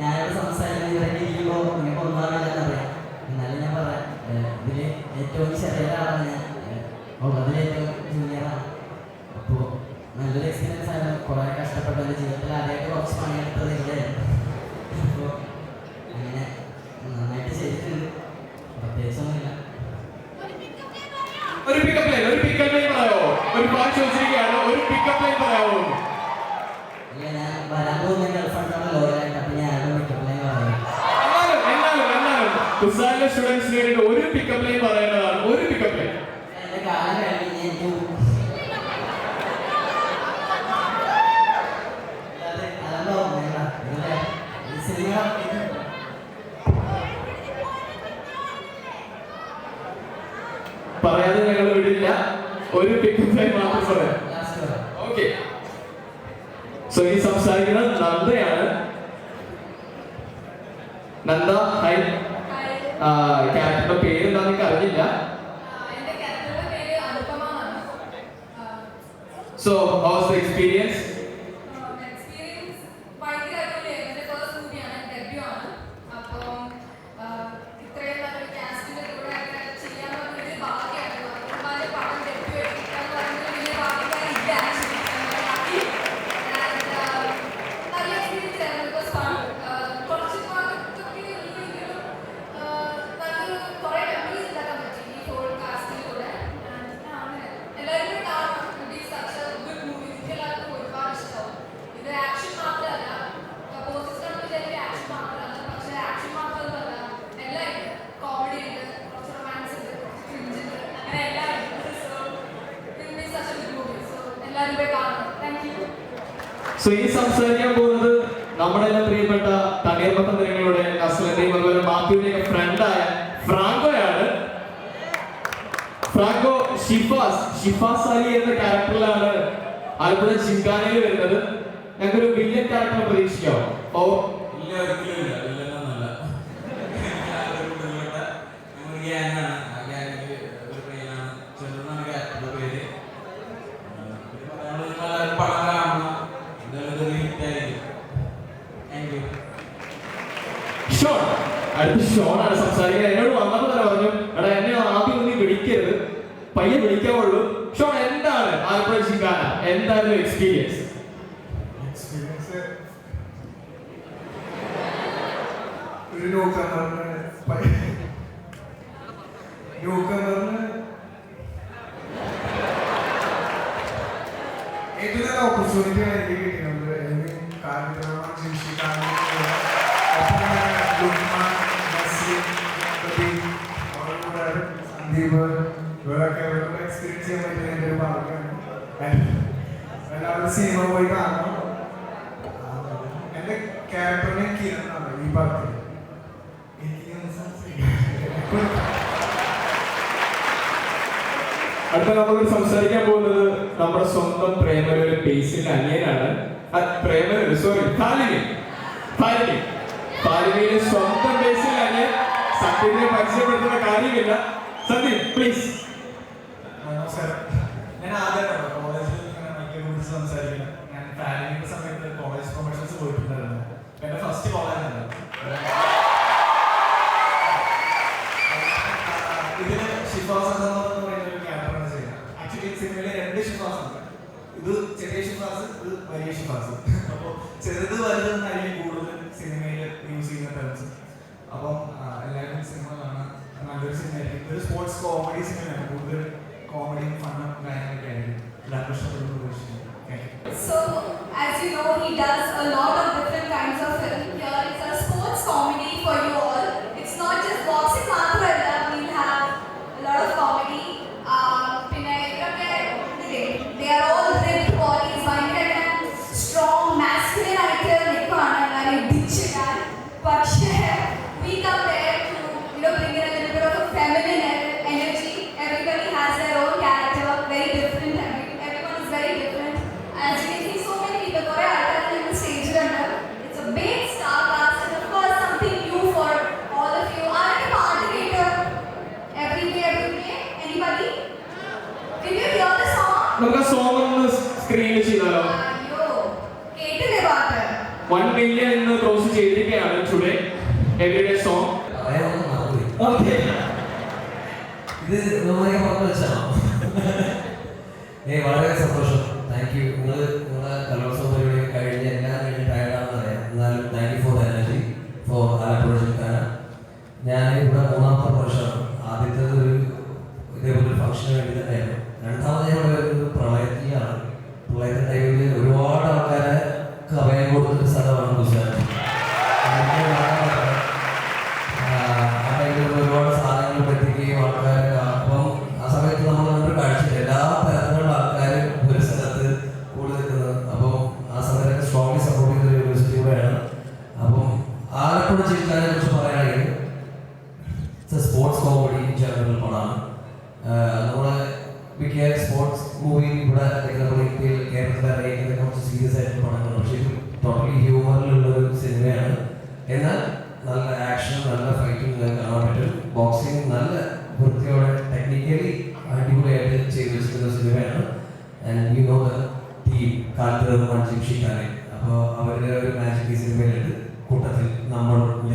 ഞാനിവിടെ സംസാരിക്കുന്ന ഇവരൊക്കെ ഇരിക്കുമ്പോൾ നിങ്ങൾക്ക് ഒന്നാമില്ലെന്ന് അറിയാം. എന്നാലും ഞാൻ പറയാം ഇതിൽ ഏറ്റവും ചെറിയ ഒരാളാണ് ഞാൻ. ഉള്ളതിൽ ഏറ്റവും കുസാലിലെ സ്റ്റുഡൻസിന് വേണ്ടി ഒരു പിക്കപ്പ് ലൈൻ പറയേണ്ടതാണ് ഒരു പിക്കപ്പ് ലൈൻ പറയാതെ ഞങ്ങൾ വിടില്ല. ഒരു പിക്കപ്പ് ലൈൻ മാത്രം പറയാം. ഓക്കെ സോ ഈ സംസാരിക്കുന്നത് നന്ദയാണ്. നന്ദ ഹൈ ക്യാരക്ടറുടെ പേര് എന്താ നിങ്ങൾക്ക് അറിഞ്ഞില്ല സോ ഹൗസ് എക്സ്പീരിയൻസ് സോ ഈ സംസാരിക്കാൻ പോകുന്നത് നമ്മുടെ പ്രിയപ്പെട്ട നിരങ്ങളുടെ അസ്ലന്റെയും അതുപോലെ മാത്യുവിന്റെയും ഫ്രണ്ടായ ഫ്രാങ്കോയാണ്. ഫ്രാങ്കോ ഷിഫാസ് ഷിഫാസ് അലി എന്ന ക്യാരക്ടറിലാണ് ആലപ്പുഴ ചിങ്കാനയിൽ വരുന്നത്. ഞങ്ങൾക്കൊരു വില്ലൻ ക്യാരക്ടർ പ്രതീക്ഷിക്കാം. ഓ ഇല്ല ഒരിക്കലും ഇല്ല വില്ലനൊന്നല്ല ഞാനൊരു കുടുംബപ്പെട്ട ഒരു ഗ്യാങ്ങാണ് ആ ഗ്യാങ്ങിൽ ഒരു പയ്യനാണ് ചെറുതാണ് ക്യാരക്ടറുടെ പേര് പറയാനുള്ളത് എല്ലാവരും പടം കാണണം എന്തായാലും ഇതൊരു ഹിറ്റായിരിക്കും താങ്ക് യു ഷോൺ അടുത്ത ഷോണാണ് സംസാരിക്കുന്നത്. എന്നോട് വന്നപ്പോൾ തന്നെ പറഞ്ഞു എടാ എന്നെ ആദ്യം ഒന്നും വിളിക്കരുത്. പയ്യെ വിളിക്കാവുള്ളൂ ഷോൺ എന്താണ് ആലപ്പുഴ ചിങ്കാന എന്തായിരുന്നു എക്സ്പീരിയൻസ് ഓപ്പർച്യൂണിറ്റി ഒരു ന്യൂക്കമറിന് ന്യൂക്കമറിന് ഏറ്റവും നല്ല ഓപ്പർച്യൂണിറ്റിയാണ് എനിക്ക് കാര്യക്രമം ഇവരൊക്കെ ഇവരുടെ എക്സ്പീരിയൻസ് ചെയ്യാൻ പറ്റുന്ന എന്റെ ഒരു ഭാഗ്യമാണ് എല്ലാവരും സിനിമ പോയി കാണണം. എന്റെ ക്യാരക്ടറിനെ കിരണാണ് ഈ പടത്തിൽ അടുത്ത നമ്മൾ സംസാരിക്കാൻ പോകുന്നത് നമ്മുടെ സ്വന്തം പ്രേമലൊരു ബേസിന്റെ അനിയനാണ്. ആ, പ്രേമലൊരു സോറി താലിനി താലിനി താലിനിയുടെ സ്വന്തം ബേസിൽ അനിയൻ സത്യത്തെ പരിചയപ്പെടുത്തുന്ന കാര്യമില്ല. സന്ദീപ് പ്ലീസ് നമസ്കാരം. ഞാൻ ആദ്യമായിട്ടാണ് കോളേജിൽ ഇങ്ങനെ മൈക്കിനെ കുറിച്ച് സംസാരിക്കുന്നത്. ഞാൻ ഫാമിലിയുടെ സമയത്ത് കോളേജ് പ്രൊമോഷൻസ് പോയിട്ടുണ്ടായിരുന്നു. എന്റെ ഫസ്റ്റ് കോളേജാണ് ഇതിന് ഷിഫാസ് എന്ന് പറയുന്ന ഒരു ക്യാരക്ടറാണ് ചെയ്യുന്നത്. ആക്ച്വലി സിനിമയിലെ രണ്ട് ഉണ്ട്. ഇത് ചെറിയ ഷിഫാസ് ഇത് വലിയ ഷിഫാസ്. അപ്പോൾ ചെറുത് വലുതെന്നായിരിക്കും കൂടുതൽ സിനിമയിൽ യൂസ് ചെയ്യുന്ന ടേംസ് അപ്പം എല്ലാവരും സിനിമ കാണാൻ നല്ലൊരു സിനിമയായിരിക്കും ഒരു സ്പോർട്സ് കോമഡി സിനിമയാണ് കൂടുതൽ കോമഡിയും ഫണ്ണും കാര്യങ്ങളൊക്കെ ആയിരിക്കും എല്ലാവർക്കും ഇഷ്ടപ്പെടുന്ന പ്രതീക്ഷിക്കുന്നു thank you So, as you know, he does a lot of different kinds of film. Here, it's a sports comedy നമുക്ക് സോങ് ഒന്ന് സ്ക്രീനിൽ ചെയ്താലോ? വൺ മില്യൺ എന്ന് ക്രോസ് ചെയ്തിരിക്കുകയാണ് ടുഡേ എവറിഡേ സോങ് ഇത് വളരെ സന്തോഷം. താങ്ക് യു നിങ്ങൾ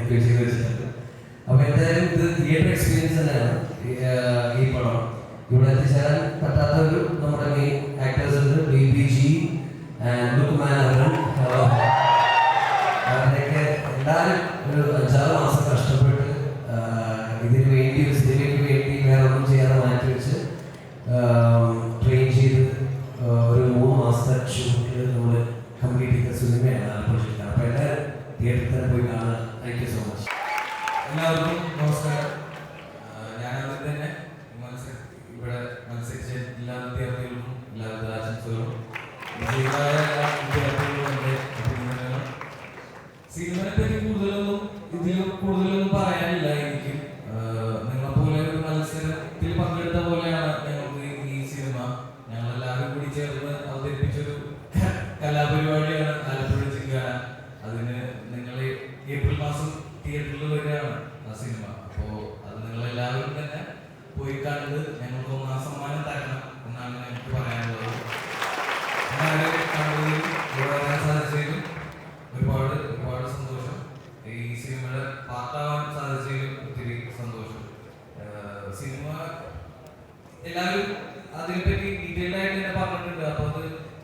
ക്രിയേറ്റ് ചെയ്ത് വെച്ചിട്ടുണ്ട്. അപ്പോൾ എന്തായാലും ഇത് തിയേറ്റർ എക്സ്പീരിയൻസ് തന്നെയാണ്. ഈ പടം. ഇവിടെ എത്തിച്ചേരാൻ പറ്റാത്ത ഒരു നമ്മുടെ മെയിൻ ആക്ടേഴ്സ് ഉണ്ട്. B B G and Lukman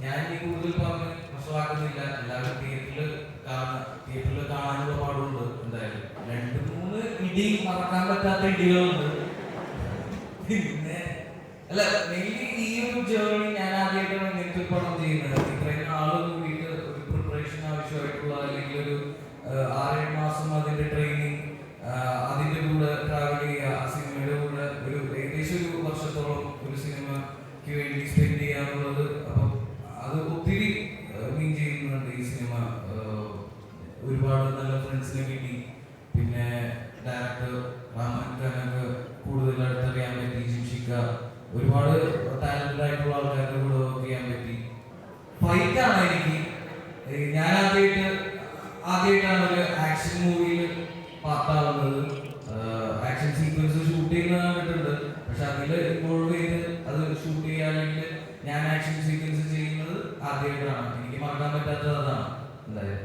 ഞാൻ ഈ പാടുണ്ട് രണ്ട് മൂന്ന് പിന്നെ അല്ല മെയിൻലി ഈ ഒരു ജേർണി ഞാൻ ആദ്യമായിട്ടാണ് ഇങ്ങനത്തെ പണം ചെയ്യുന്നത്. ഒരുപാട് നല്ല ഫ്രണ്ട്സിനെ കിട്ടി. പിന്നെ